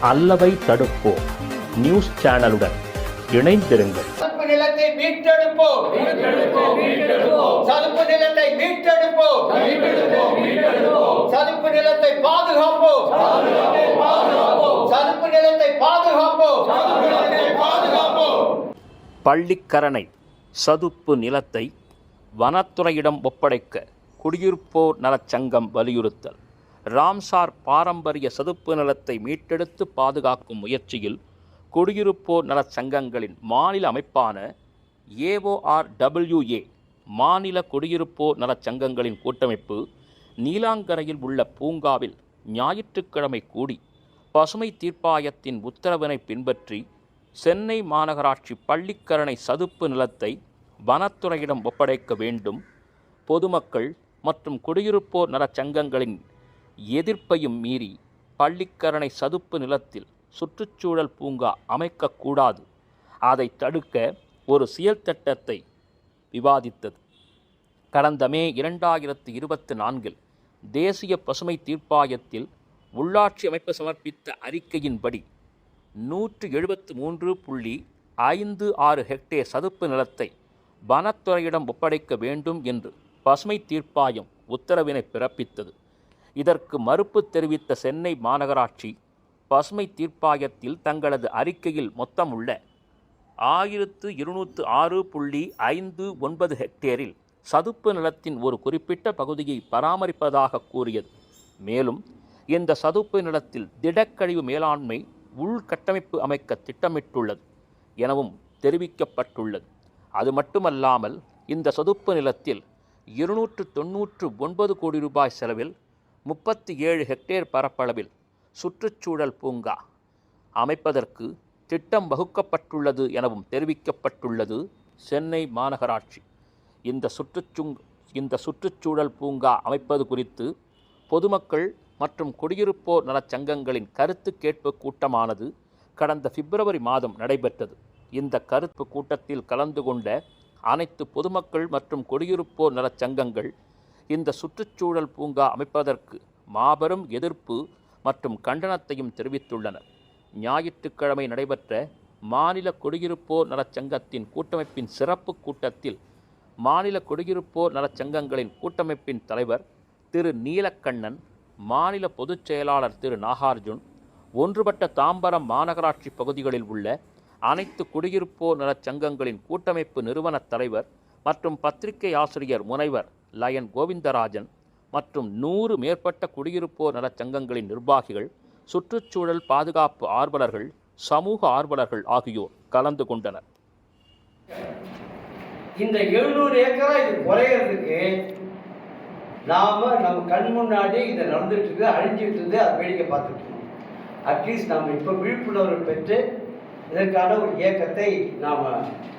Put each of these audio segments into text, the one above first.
அல்லவை தடுப்போம். News சேனலுடன் இணைந்திருங்கள். சதுப்பு நிலத்தை மீட்டெடுப்போம். சதுப்பு நிலத்தை மீட்டெடுப்போம். சதுப்பு நிலத்தை பாதுகாப்போம். சதுப்பு நிலத்தை பாதுகாப்போம். பள்ளிக்கரணை சதுப்பு நிலத்தை வனத்துறையிடம் ஒப்படைக்க குடியிருப்போர் நலச் சங்கம் வலியுறுத்தல். ராம்சார் பாரம்பரிய சதுப்பு நிலத்தை மீட்டெடுத்து பாதுகாக்கும் முயற்சியில் குடியிருப்போர் நலச் சங்கங்களின் மாநில அமைப்பான ஏஓஆர்டபிள்யூஏ மாநில குடியிருப்போர் நலச் சங்கங்களின் கூட்டமைப்பு நீலாங்கரையில் உள்ள பூங்காவில் ஞாயிற்றுக்கிழமை கூடி பசுமை தீர்ப்பாயத்தின் உத்தரவினை பின்பற்றி சென்னை மாநகராட்சி பள்ளிக்கரணை சதுப்பு நிலத்தை வனத்துறையிடம் ஒப்படைக்க வேண்டும். பொதுமக்கள் மற்றும் குடியிருப்போர் நலச் சங்கங்களின் எதிர்ப்பையும் மீறி பள்ளிக்கரணை சதுப்பு நிலத்தில் சுற்றுச்சூழல் பூங்கா அமைக்கக்கூடாது. அதை தடுக்க ஒரு செயல்திட்டத்தை விவாதித்தது. கடந்த மே இரண்டாயிரத்து இருபத்தி நான்கில் தேசிய பசுமை தீர்ப்பாயத்தில் உள்ளாட்சி அமைப்பு சமர்ப்பித்த அறிக்கையின்படி நூற்று எழுபத்து மூன்று புள்ளி ஐந்து ஆறு ஹெக்டேர் சதுப்பு நிலத்தை வனத்துறையிடம் ஒப்படைக்க வேண்டும் என்று பசுமை தீர்ப்பாயம் உத்தரவினை பிறப்பித்தது. இதற்கு மறுப்பு தெரிவித்த சென்னை மாநகராட்சி பசுமை தீர்ப்பாயத்தில் தங்களது அறிக்கையில் மொத்தமுள்ள ஆயிரத்து இருநூற்று ஆறு புள்ளி ஐந்து ஒன்பது ஹெக்டேரில் சதுப்பு நிலத்தின் ஒரு குறிப்பிட்ட பகுதியை பராமரிப்பதாக கூறியது. மேலும் இந்த சதுப்பு நிலத்தில் திடக்கழிவு மேலாண்மை உள்கட்டமைப்பு அமைக்க திட்டமிட்டுள்ளது எனவும் தெரிவிக்கப்பட்டுள்ளது. அது மட்டுமல்லாமல் இந்த சதுப்பு நிலத்தில் இருநூற்று தொன்னூற்று ஒன்பது கோடி ரூபாய் செலவில் முப்பத்தி ஏழு ஹெக்டேர் பரப்பளவில் சுற்றுச்சூழல் பூங்கா அமைப்பதற்கு திட்டம் வகுக்கப்பட்டுள்ளது எனவும் தெரிவிக்கப்பட்டுள்ளது சென்னை மாநகராட்சி. இந்த சுற்றுச்சுங் இந்த சுற்றுச்சூழல் பூங்கா அமைப்பது குறித்து பொதுமக்கள் மற்றும் குடியிருப்போர் நலச் சங்கங்களின் கருத்து கேட்பு கூட்டமானது கடந்த பிப்ரவரி மாதம் நடைபெற்றது. இந்த கருத்து கூட்டத்தில் கலந்து கொண்ட அனைத்து பொதுமக்கள் மற்றும் குடியிருப்போர் நலச் சங்கங்கள் இந்த சுற்றுச்சூழல் பூங்கா அமைப்பதற்கு மாபெரும் எதிர்ப்பு மற்றும் கண்டனத்தையும் தெரிவித்துள்ளனர் ஞாயிற்றுக்கிழமை நடைபெற்ற மாநில குடியிருப்போர் நலச் சங்கத்தின் கூட்டமைப்பின் சிறப்பு கூட்டத்தில் மாநில குடியிருப்போர் நலச் சங்கங்களின் கூட்டமைப்பின் தலைவர் திரு நீலக்கண்ணன் மாநில பொதுச் செயலாளர் திரு நாகார்ஜுன் ஒன்றுபட்ட தாம்பரம் மாநகராட்சி பகுதிகளில் உள்ள அனைத்து குடியிருப்போர் நலச் சங்கங்களின் கூட்டமைப்பு நிறுவனத் தலைவர் மற்றும் பத்திரிகை ஆசிரியர் முனைவர் லயன் கோவிந்தராஜன் மற்றும் நூறு மேற்பட்ட குடியிருப்போர் நலச்சங்கங்களின் நிர்வாகிகள் சுற்றுச்சூழல் பாதுகாப்பு ஆர்வலர்கள் சமூக ஆர்வலர்கள் ஆகியோர் கலந்து கொண்டனர். இந்த எழுநூறு ஏக்கரா இது குறையிறதுக்கு நாம நம்ம கண் முன்னாடி இது நடந்துட்டு இருக்குது அழிஞ்சிட்டு இருந்து அதை வேடிக்கை பார்த்துட்டு இருக்கோம். அட்லீஸ்ட் நாம் இப்போ விழிப்புணர்வு பெற்று இதற்கான ஒரு இயக்கத்தை நாம்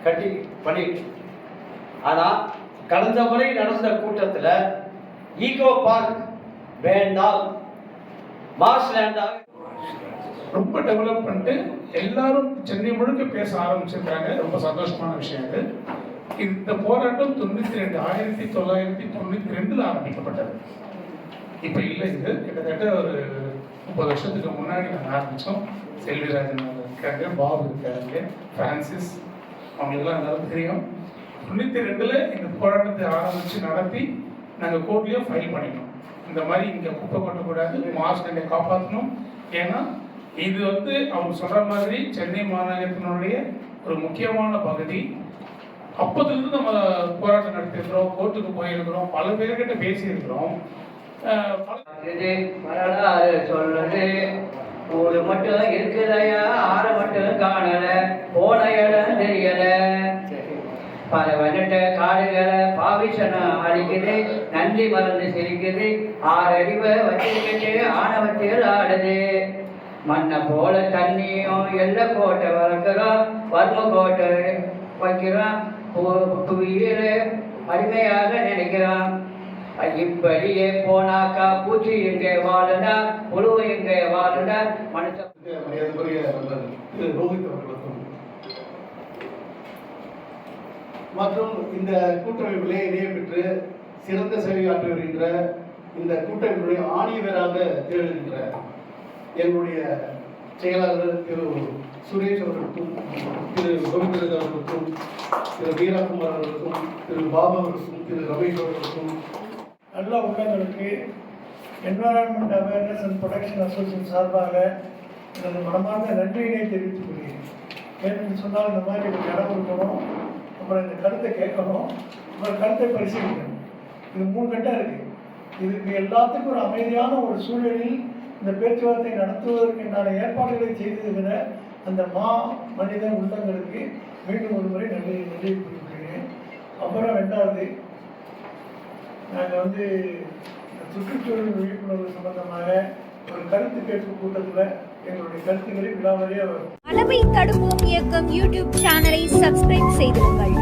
கட்டி பண்ணிட்டு ஆனால் கடந்த முறை நடந்த கூட்டத்தில் ஈகோ பார்க் வேண்டாம். மார்ஷ்லேண்டாக ரொம்ப டெவலப் பண்ணிட்டு எல்லாரும் சென்னை முழுக்க பேச ஆரம்பிச்சிருக்காங்க. ரொம்ப சந்தோஷமான விஷயம் இது. இந்த போராட்டம் தொண்ணூத்தி ரெண்டு ஆயிரத்தி தொள்ளாயிரத்தி தொண்ணூத்தி ரெண்டுல ஆரம்பிக்கப்பட்டது. இப்ப இல்லை இது. கிட்டத்தட்ட ஒரு முப்பது வருஷத்துக்கு முன்னாடி நாங்கள் ஆரம்பிச்சோம். செல்விராஜன் இருக்காங்க பாபு இருக்காங்க பிரான்சிஸ் அவங்களுக்கெல்லாம் நல்லா தெரியும். தொண்ணூத்தி ரெண்டுல இந்த போராட்டத்தை ஆரம்பிச்சு நடத்தி நாங்கள் கோர்ட்லயும் ஃபைல் பண்ணிட்டோம். இந்த மாதிரி இங்க குப்பை கொட்டக்கூடாது மாஸ்க் காப்பாற்றணும் ஏன்னா இது வந்து அவங்க சொல்ற மாதிரி சென்னை மாநகரத்தினுடைய ஒரு முக்கியமான பகுதி. அப்போதிலிருந்து நம்ம போராட்டம் நடத்திருக்கிறோம் கோர்ட்டுக்கு போயிருக்கிறோம் பல பேர்கிட்ட பேசியிருக்கிறோம். சொல்றது ஒரு மட்டும் இருக்குதையா ஆற மட்டும் காணல போன இடம் தெரியல. பல வந்துட்ட காடுகளை பாவிசனம் அழிக்குது நன்றி மறந்து சிரிக்குது. ஆறு அறிவை வச்சிருக்கிட்டு ஆணவத்தில் ஆடுது. மண்ணை போல தண்ணியும் எல்லை கோட்டை வளர்க்குறோம் வர்ம கோட்டை வைக்கிறோம் பு- அடிமையாக நினைக்கிறோம் இப்படியே போனாக்கா பூச்சி எங்கே வாழுடா புழு எங்கே வாழுடா மனுஷன் மரியாதைக்குரிய நண்பர் திரு ரோஹித் அவர்களுக்கும் மற்றும் இந்த கூட்டமைப்பிலே இணையப்பெற்று சிறந்த சேவையாற்றி வருகின்ற இந்த கூட்டமைப்புடைய ஆணியவராக திகழ்கின்ற எங்களுடைய செயலாளர் திரு சுரேஷ் அவர்களுக்கும் திரு கோவிந்தராஜ் அவர்களுக்கும் திரு வீராகுமார் அவர்களுக்கும் திரு பாபு அவர்களுக்கும் திரு ரமேஷ் அவர்களுக்கும் நல்ல உள்ளங்களுக்கு environment awareness and protection association சார்பாக எனது மனமார்ந்த நன்றியினை தெரிவித்துக் கொள்கிறேன். ஏன்னு சொன்னால் இந்த மாதிரி ஒரு இடம் இருக்கணும். அப்புறம் இந்த கருத்தை கேட்கணும். அப்புறம் கருத்தை பரிசீலிக்கணும். இது மூணு கட்டம் இருக்குது இதுக்கு எல்லாத்துக்கும் ஒரு அமைதியான ஒரு சூழலில் இந்த பேச்சுவார்த்தை நடத்துவதற்குண்டான ஏற்பாடுகளை செய்திருக்கிற அந்த மா மனித உள்ளங்களுக்கு மீண்டும் ஒரு முறை நன்றி நன்றி குறிப்பிடுகிறேன் அப்புறம் ரெண்டாவது நாங்கள் வந்து சுற்றுச்சூழல் விழிப்புணர்வு சம்பந்தமாக ஒரு கருத்து கேட்பு கூட்டத்தில் எங்களுடைய கருத்துக்களை விடாமலே விழாவறியாக அளவை தடுப்போம் இயக்கம் யூடியூப் சேனலை சப்ஸ்கிரைப் செய்திருங்கள்.